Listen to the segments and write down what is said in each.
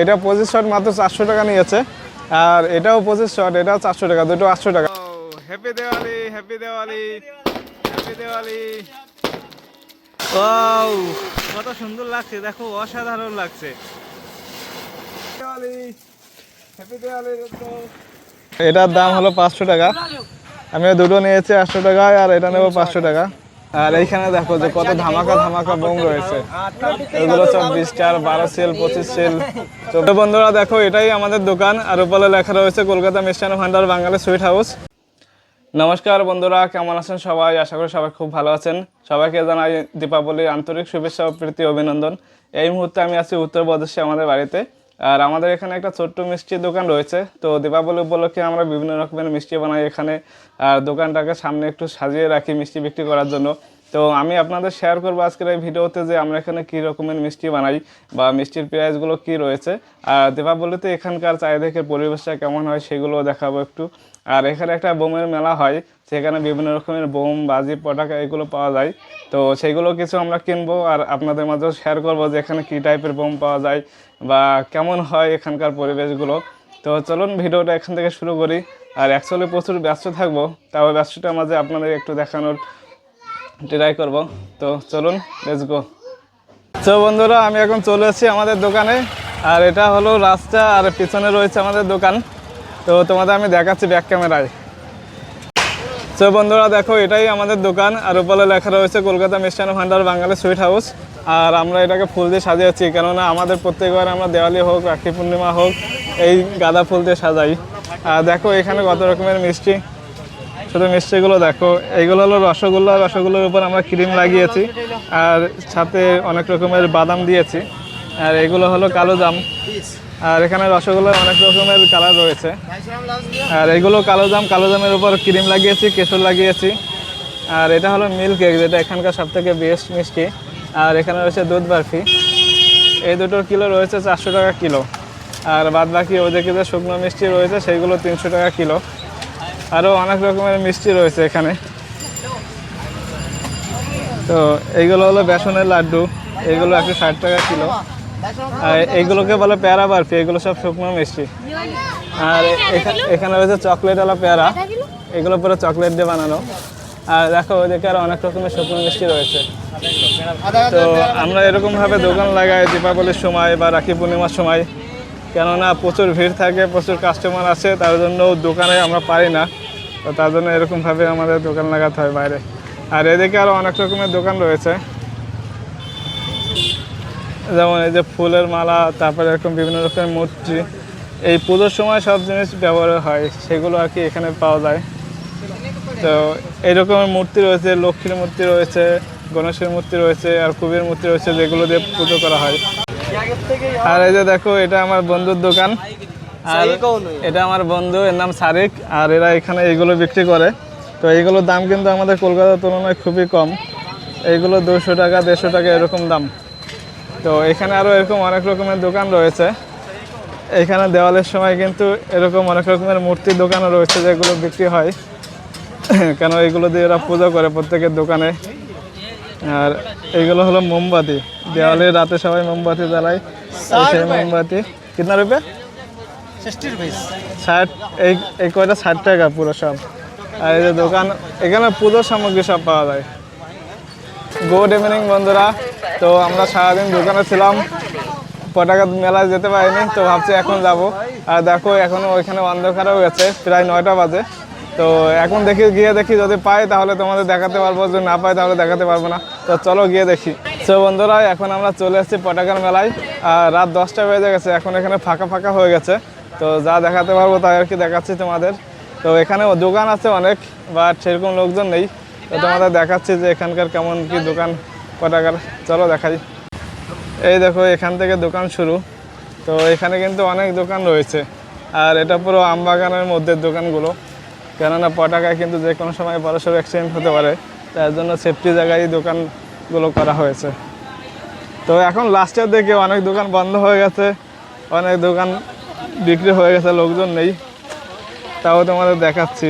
এটা পঁচিশ শট মাত্র চারশো টাকা নিয়েছে। আর এটাও পঁচিশ শট এটাও চারশো টাকা দুটো আটশো টাকা। Happy Diwali happy Diwali happy Diwali wow কত সুন্দর লাগছে দেখো অসাধারণ লাগছে। এটার দাম হলো পাঁচশো টাকা। আমি দুটো নিয়েছি আটশো টাকায় আর এটা নেব পাঁচশো টাকা। আর এইখানে দেখো যে কত ধামাকা ধামাকা বোম রয়েছে। এগুলো সব বিশ চার বারো সেল, পঁচিশ সেল। তো বন্ধুরা দেখো, এটাই আমাদের দোকান। আর উপরে লেখা রয়েছে কলকাতা মিষ্টান্ন ভান্ডার বাঙালি সুইট হাউস নমস্কার বন্ধুরা, কেমন আছেন সবাই? আশা করি সবাই খুব ভালো আছেন। সবাইকে জানাই দীপাবলির আন্তরিক শুভেচ্ছা ও প্রীতি অভিনন্দন। এই মুহূর্তে আমি আছি উত্তরপ্রদেশে আমাদের বাড়িতে। আর আমাদের এখানে একটা ছোট্ট মিষ্টির দোকান রয়েছে। তো দীপাবলি উপলক্ষে আমরা বিভিন্ন রকমের মিষ্টি বানাই এখানে। আর দোকানটাকে সামনে একটু সাজিয়ে রাখি মিষ্টি বিক্রি করার জন্য। তো আমি আপনাদের শেয়ার করব আজকের এই ভিডিওতে যে আমরা এখানে কী রকমের মিষ্টি বানাই বা মিষ্টির প্রাইসগুলো কী রয়েছে। আর দীপাবলিতে এখানকার চারিদিকের পরিবেশটা কেমন হয় সেগুলো দেখাবো একটু। আর এখানে একটা বোমের মেলা হয়, সেখানে বিভিন্ন রকমের বোম, বাজি পটাকা এগুলো পাওয়া যায়। তো সেইগুলো কিছু আমরা কিনবো আর আপনাদের মাঝেও শেয়ার করব যে এখানে কী টাইপের বোম পাওয়া যায় বা কেমন হয় এখানকার পরিবেশগুলো। তো চলুন ভিডিওটা এখান থেকে শুরু করি। আর অ্যাকচুয়ালি প্রচুর ব্যস্ত থাকব, তাও ব্যস্ততার মাঝে আপনাদের একটু দেখানোর ট্রাই করব। তো চলুন লেটস গো বন্ধুরা, আমি এখন চলে এসেছি আমাদের দোকানে, আর এটা হলো রাস্তা, আর পিছনে রয়েছে আমাদের দোকান। তো তোমাদের আমি দেখাচ্ছি ব্যাক ক্যামেরায় তো বন্ধুরা, দেখো, এটাই আমাদের দোকান, আর উপরে লেখা রয়েছে কলকাতা মিষ্টান্ন ভান্ডার, বাঙালি সুইট হাউস আর আমরা এটাকে ফুল দিয়ে সাজিয়েছি, কেননা আমাদের প্রত্যেকবার আমরা দেওয়ালি হোক, রাখি পূর্ণিমা হোক, এই গাঁদা ফুল দিয়ে সাজাই। আর দেখো, এখানে কত রকমের মিষ্টি। শুধু মিষ্টিগুলো দেখো। এইগুলো হলো রসগোল্লা। রসগোল্লার উপর আমরা ক্রিম লাগিয়েছি। আর সাথে অনেক রকমের বাদাম দিয়েছি। আর এগুলো হলো কালো জাম। আর এখানে রসগোল্লার অনেক রকমের কালার রয়েছে। আর এগুলো কালো জাম, কালো জামের উপর ক্রিম লাগিয়েছি, কেশর লাগিয়েছি। আর এটা হলো মিল্ক কেক যেটা এখানকার সব থেকে বেস্ট মিষ্টি। আর এখানে রয়েছে দুধ বরফি। এই দুটোর কিলো রয়েছে চারশো টাকা কিলো। আর বাদ বাকি ওদিকে যে শুকনো মিষ্টি রয়েছে, সেইগুলো তিনশো টাকা কিলো। আরও অনেক রকমের মিষ্টি রয়েছে এখানে। তো এইগুলো হলো বেসনের লাড্ডু, এইগুলো একশো ষাট টাকা কিলো। আর এইগুলোকে বলে পেয়ারা বরফি, এগুলো সব শুকনো মিষ্টি। আর এখা- এখানে রয়েছে চকলেট আলা পেয়ারা, এগুলো পুরো চকলেট দিয়ে বানানো। আর দেখো, ওইদিকে আর অনেক রকমের শুকনো মিষ্টি রয়েছে। তো আমরা এরকমভাবে দোকান লাগাই দীপাবলির সময় বা রাখি পূর্ণিমার সময়। কেননা প্রচুর ভিড় থাকে, প্রচুর কাস্টমার আসে, তার জন্য দোকানে আমরা পারি না। তো তার জন্য এরকমভাবে আমাদের দোকান লাগাতে হয় বাইরে। আর এদিকে আরও অনেক রকমের দোকান রয়েছে। যেমন এই যে ফুলের মালা, তারপরে এরকম বিভিন্ন রকমের মূর্তি। এই পুজোর সময় সব জিনিস ব্যবহার হয়, সেগুলো আর কি এখানে পাওয়া যায়। তো এইরকমের মূর্তি রয়েছে, লক্ষ্মীর মূর্তি রয়েছে, গণেশের মূর্তি রয়েছে, আর কুবের মূর্তি রয়েছে, যেগুলো দিয়ে পুজো করা হয়। আর এই যে দেখো এটা আমার বন্ধুর দোকান। আর এটা আমার বন্ধু এর নাম সারিক আর এরা এখানে এইগুলো বিক্রি করে। তো এইগুলোর দাম কিন্তু আমাদের কলকাতার তুলনায় খুবই কম। এইগুলো দুশো টাকা দেড়শো টাকা এরকম দাম। তো এখানে আরও এরকম অনেক রকমের দোকান রয়েছে। এখানে দেওয়ালের সময় কিন্তু এরকম অনেক রকমের মূর্তির দোকানও রয়েছে যেগুলো বিক্রি হয়। কেন এগুলো দিয়ে ওরা পুজো করে প্রত্যেকের দোকানে। আর এইগুলো হলো মোমবাতি। দেওয়ালে রাতে সবাই মোমবাতি জ্বালায় সেই মোমবাতি। কিতনা রুপে? ষাট এই এই কয়টা? ষাট টাকা পুরো সব। আর এই যে দোকান এখানে পুজোর সামগ্রী সব পাওয়া যায়। গুড ইভিনিং বন্ধুরা। তো আমরা সারাদিন দোকানে ছিলাম। পটাকা মেলায় যেতে পারিনি তো ভাবছি এখন যাব। আর দেখো এখনও ওইখানে অন্ধকার হয়ে গেছে প্রায় নয়টা বাজে। তো এখন দেখি, গিয়ে দেখি, যদি পাই তাহলে তোমাদের দেখাতে পারব, যদি না পাই তাহলে দেখাতে পারব না। তো চলো গিয়ে দেখি। তো বন্ধুরা, এখন আমরা চলে এসেছি পটাকার মেলায়। আর রাত দশটা বেজে গেছে, এখন এখানে ফাঁকা ফাঁকা হয়ে গেছে। তো যা দেখাতে পারব তাই আর কি দেখাচ্ছি তোমাদের। তো এখানে দোকান আছে অনেক বাট সেরকম লোকজন নেই। তো তোমাদের দেখাচ্ছি যে এখানকার কেমন কি দোকান পটাকার চলো দেখাই। এই দেখো, এখান থেকে দোকান শুরু। তো এখানে কিন্তু অনেক দোকান রয়েছে। আর এটা পুরো আমবাগানের মধ্যে দোকানগুলো। কেননা পটাকায় কিন্তু যে কোনো সময় বড়সড় অ্যাক্সিডেন্ট হতে পারে, তার জন্য সেফটি জায়গায় দোকানগুলো করা হয়েছে। তো এখন লাস্টের দিকে অনেক দোকান বন্ধ হয়ে গেছে, অনেক দোকান বিক্রি হয়ে গেছে, লোকজন নেই। তাও তোমাদের দেখাচ্ছি।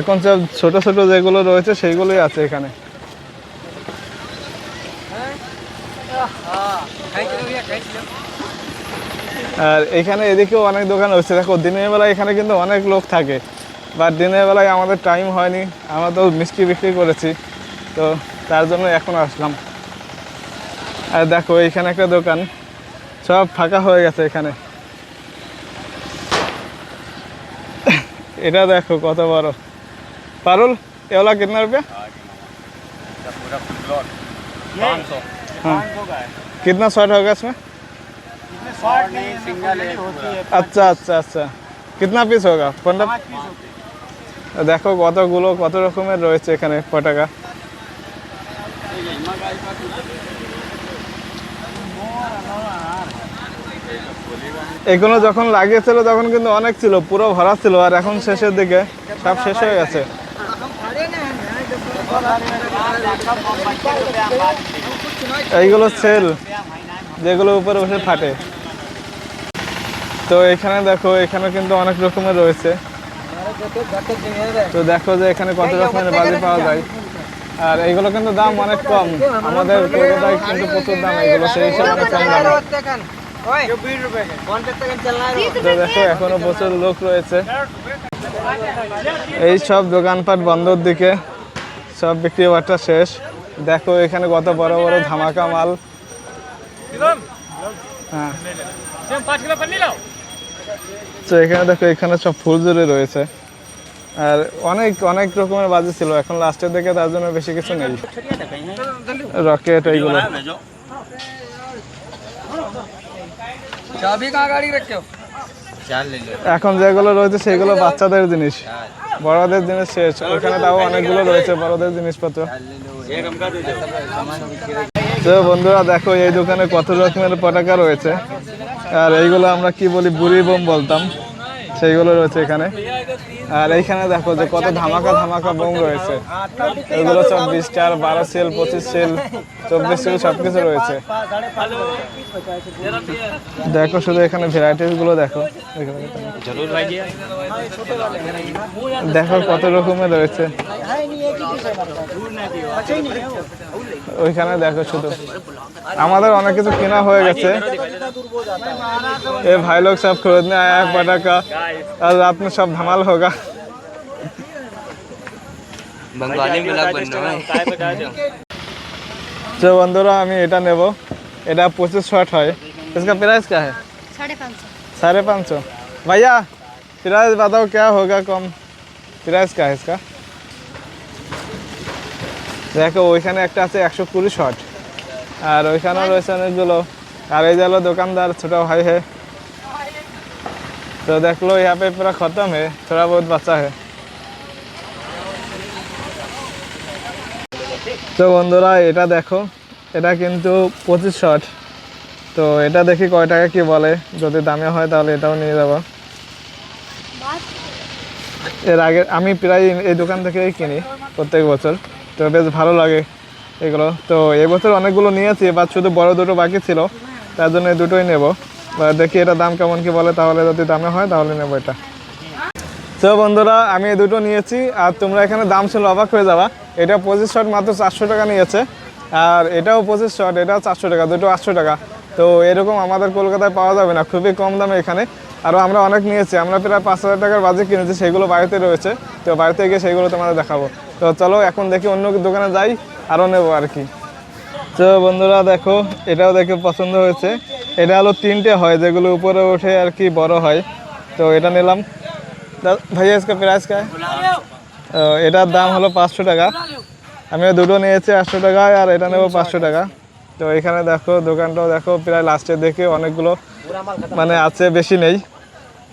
এখন সব ছোট ছোট যেগুলো রয়েছে, সেইগুলোই আছে এখানে। আর এখানে এদিকেও অনেক দোকান হচ্ছে দেখো দিনের বেলায় এখানে কিন্তু অনেক লোক থাকে বা দিনের বেলায় আমাদের টাইম হয়নি। আমরা তো মিষ্টি বিক্রি করেছি তো তার জন্য এখন আসলাম। আর দেখো এখানে একটা দোকান সব ফাঁকা হয়ে গেছে এখানে। এটা দেখো কত বড়। পারুল এওলা কিতনা রুপে कितना शॉर्ट होगा গেছে আচ্ছা আচ্ছা আচ্ছা কিতনা পিস হোগা পনেরো দেখো কতগুলো কত রকমের রয়েছে এখানে পটাকা এগুলো যখন লাগিয়েছিল তখন কিন্তু অনেক ছিল পুরো ভরা ছিল আর এখন শেষের দিকে সব শেষ হয়ে গেছে। এইগুলো সেল যেগুলো উপরে বসে ফাটে। তো এখানে দেখো এখানে কিন্তু অনেক রকমের রয়েছে। তো দেখো যে এখানে কত রকমের বাজি পাওয়া যায়। আর এগুলো কিন্তু দাম অনেক কম। আমাদের কলকাতায় কিন্তু প্রচুর দাম এগুলো সেই হিসাবে অনেক কম দাম। তো দেখো এখনও প্রচুর লোক রয়েছে। এই সব দোকানপাট বন্ধর দিকে। সব বিক্রি বাট্টা শেষ। দেখো এখানে কত বড় বড় ধামাকা মাল। হ্যাঁ। তো এখানে দেখো এখানে সব ফুল জুড়ে রয়েছে। আর অনেক অনেক রকমের বাজে ছিল। এখন লাস্টের দিকে তার জন্য বেশি কিছু নেই। রকেট এইগুলো। এখন যেগুলো রয়েছে সেগুলো বাচ্চাদের জিনিস। বড়দের জিনিস শেষ। ওখানে তাও অনেকগুলো রয়েছে বড়দের জিনিসপত্র। তো বন্ধুরা দেখো, এই দোকানে কত রকমের পটাকা রয়েছে। আর এইগুলো আমরা কি বলি, বুড়ি বোম বলতাম। সেইগুলো রয়েছে এখানে। আর এইখানে দেখো যে কত ধামাকা ধামাকা বোম রয়েছে। এগুলো চব্বিশ চার, বারো সেল, পঁচিশ সেল, চব্বিশ সেল সবকিছু রয়েছে। দেখো শুধু এখানে ভ্যারাইটিসগুলো দেখো। দেখো কত রকমের রয়েছে। ওইখানে দেখো শুধু। আমাদের অনেক কিছু কেনা হয়ে গেছে। এ ভাইলোক সব খরচ নেয়, এক পাটাকা। আর আপনি সব ধামাকা धमाल होगा बंगाली ब्लॉग बनना है তো বন্ধুরা আমি এটা নেব এটা পঁচিশ শর্ট হয় इसका प्राइस क्या है साढ़े पाँच सौ साढ़े पाँच सौ भैया प्राइस बताओ क्या होगा कम प्राइस क्या है इसका দেখো ওইখানে একটা আছে একশো কুড়ি শট আর ওইখানেও রয়েছে অনেকগুলো আর এই গেলো দোকানদার ছোটা ভাই है तो देख लो यहाँ पे पूरा खत्म है थोड़ा बहुत बचा है তো বন্ধুরা এটা দেখো এটা কিন্তু পঁচিশ শট তো এটা দেখি কয় টাকা কি বলে যদি দামে হয় তাহলে এটাও নিয়ে যাবো এর আগে আমি প্রায় এই দোকান থেকেই কিনি প্রত্যেক বছর তো বেশ ভালো লাগে এগুলো তো এবছর অনেকগুলো নিয়েছি এবার শুধু বড় দুটো বাকি ছিল তার জন্য এই দুটোই নেব এবার দেখি এটা দাম কেমন কি বলে, তাহলে যদি দামে হয় তাহলে নেব এটা। তো বন্ধুরা, আমি এই দুটো নিয়েছি, আর তোমরা এখানে দাম ছিল অবাক হয়ে যাবা। এটা পঁচিশ শট মাত্র চারশো টাকা নিয়েছে, আর এটাও পঁচিশ শট এটাও চারশো টাকা, দুটো আটশো টাকা। তো এরকম আমাদের কলকাতায় পাওয়া যাবে না, খুবই কম দামে এখানে। আরও আমরা অনেক নিয়েছি, আমরা প্রায় পাঁচ হাজার টাকার বাজে কিনেছি, সেগুলো বাড়িতে রয়েছে। তো বাড়িতে গিয়ে সেগুলো তোমাদের দেখাবো। তো চলো, এখন দেখি অন্য দোকানে যাই আরও নেব আর কি। তো বন্ধুরা, দেখো, এটাও দেখে পছন্দ হয়েছে। এটা হলো তিনটে হয়, যেগুলো উপরে উঠে আর কি বড় হয়। তো এটা নিলাম। ভাইয়া, আজকে প্রাইস কায় এটার দাম হলো পাঁচশো টাকা। আমি দুটো নিয়েছি, আটশো টাকায় আর এটা নেব পাঁচশো টাকা। তো এখানে দেখো, দোকানটাও দেখো, প্রায় লাস্টের দেখে অনেকগুলো মানে আছে, বেশি নেই।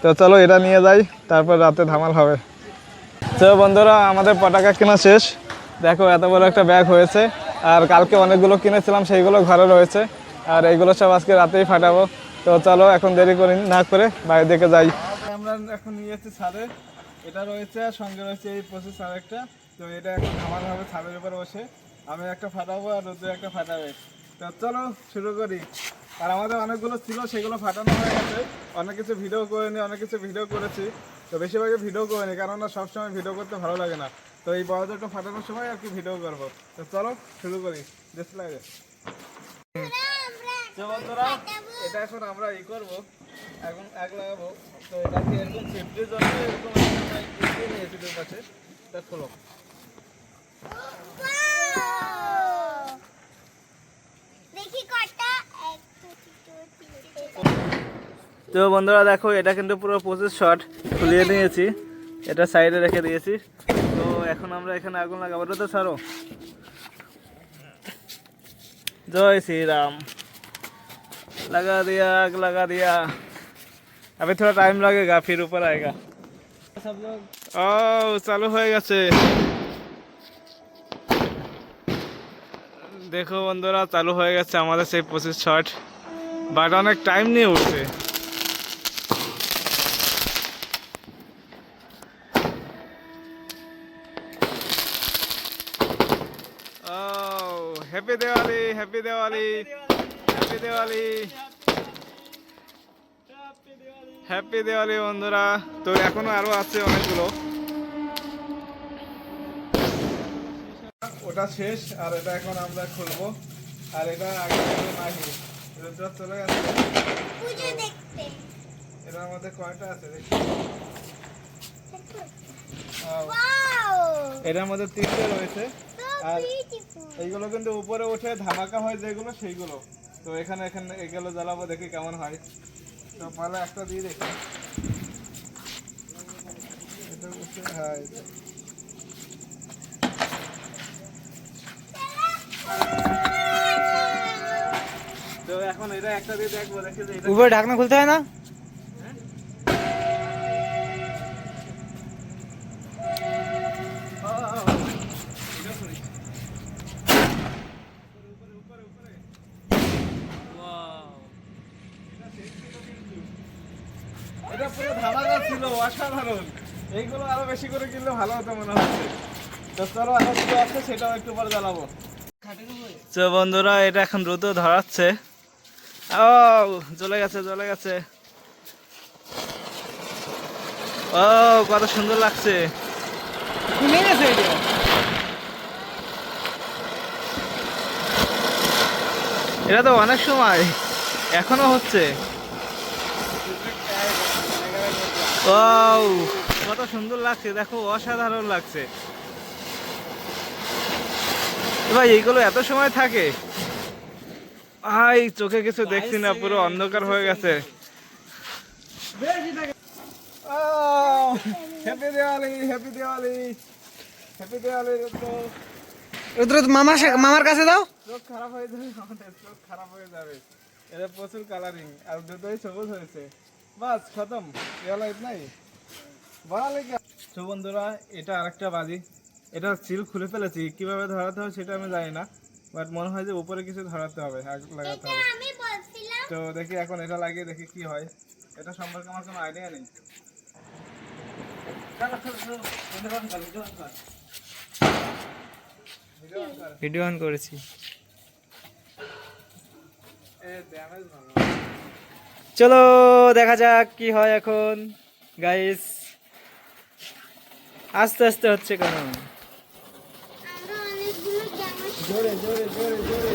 তো চলো এটা নিয়ে যাই, তারপর রাতে ধামাল হবে। তো বন্ধুরা, আমাদের পটাকা কেনা শেষ। দেখো, এত বড় একটা ব্যাগ হয়েছে, আর কালকে অনেকগুলো কিনেছিলাম, সেইগুলো ঘরে রয়েছে। আর এইগুলো সব আজকে রাতেই ফাটাবো। তো চলো, এখন দেরি করি না করে বাইরের দিকে যাই। আমরা এখন নিয়েছি ছাদে। এটা রয়েছে সঙ্গে রয়েছে এই প্রসেস আর একটা। তো এটা এখন ধামাল হবে ছাদের উপর বসে। আমি একটা ফাটাবো আর রোদ্রে একটা ফাটাবে। তো চলো, শুরু করি। আর আমাদের অনেকগুলো ছিল, সেগুলো ফাটানো হয়ে গেছে। অনেক কিছু ভিডিও করে নি অনেক কিছু ভিডিও করেছি। তো বেশিরভাগই ভিডিও করে নি কেননা সবসময় ভিডিও করতে ভালো লাগে না। তো এই বড় দুটো ফাটানোর সময় আর কি ভিডিও করব। তো চলো, শুরু করি। দেখতে লাগে। তো বন্ধুরা এটা এখন আমরা ই করব এখন এক লাগাবো তো এটাকে এরকম সেফটির জন্য এরকম নিয়েছি পাশে এটা খোলো। দেখি তো বন্ধুরা এটা কিন্তু পুরো পঁচিশ শট খুলিয়ে নিয়েছি। এটা সাইডে রেখে দিয়েছি। তো এখন আমরা এখানে আগুন লাগাবো। তো ছাড়ো। জয় শ্রী রাম लगा दिया आग लगा दिया अभी थोड़ा टाइम लगेगा फिर ऊपर आएगा सब लोग ओ চালু হয়ে গেছে দেখো বন্ধুরা চালু হয়ে গেছে আমাদের সেই পঁচিশ শট বাট অনেক টাইম নিয়ে উঠছে Oh, happy Diwali, happy Diwali, happy happy Diwali বন্ধুরা। তো এখনও আরও আছে অনেকগুলো। ওটা শেষ আর এটা এখন আমরা খুলবো। আর এটা আগে থেকে নাহি রুদ্র চলে গেছে? পুজো দেখতে। এটার মধ্যে কয়টা আছে দেখি? এটার মধ্যে তিনটে রয়েছে। আর- এইগুলো কিন্তু উপরে উঠে ধামাকা হয় যেগুলো সেইগুলো। তো এখানে এখানে এগুলো জ্বালাবো, দেখি কেমন হয়। তো পালা একটা দিয়ে দেখি। এটা তো এখন এটা একটা দিয়ে দেখব, দেখি উপরে ঢাকনা খুলতে হয় না? অসাধারণ। এইগুলো আরও বেশি করে কিনলে ভালো হতো মনে হচ্ছে। তো চলো এখন কি আছে সেটাও একটু পরে জ্বালাবো তো বন্ধুরা এটা এখন রোদ ধরাচ্ছে। ও জ্বলে গেছে জ্বলে গেছে। ও কত সুন্দর লাগছে। এটা তো অনেক সময় এখনও হচ্ছে। Wow, কত সুন্দর লাগছে দেখো অসাধারণ লাগছে। ভাই এইগুলো এত সময় থাকে? ভাই চোখে কিছু দেখছি না পুরো অন্ধকার হয়ে গেছে। Happy Diwali happy Diwali happy Diwali Rudra মামার মামার কাছে দাও। চোখ খারাপ হয়ে যাবে চোখ খারাপ হয়ে যাবে। এটা প্রচুর কালারিং আর দুটোই সবুজ হয়েছে। বাস খতম এগুলো নাই। তো বন্ধুরা এটা আরেকটা বাজি। এটা সিল খুলে ফেলেছি। কীভাবে ধরাতে হবে সেটা আমি জানি না বাট মনে হয় যে উপরে কিছু ধরাতে হবে আগ লাগাতে হবে। তো দেখি এখন এটা লাগিয়ে দেখি কি হয়। এটা সম্পর্কে আমার কোনো আইডিয়া নেই। ভিডিও অন ভিডিও অন করেছি। এ ড্যামেজ ভালো। চলো দেখা যাক কি হয় এখন। গাইস আস্তে আস্তে হচ্ছে কেন? জোরে জোরে জোরে জোরে।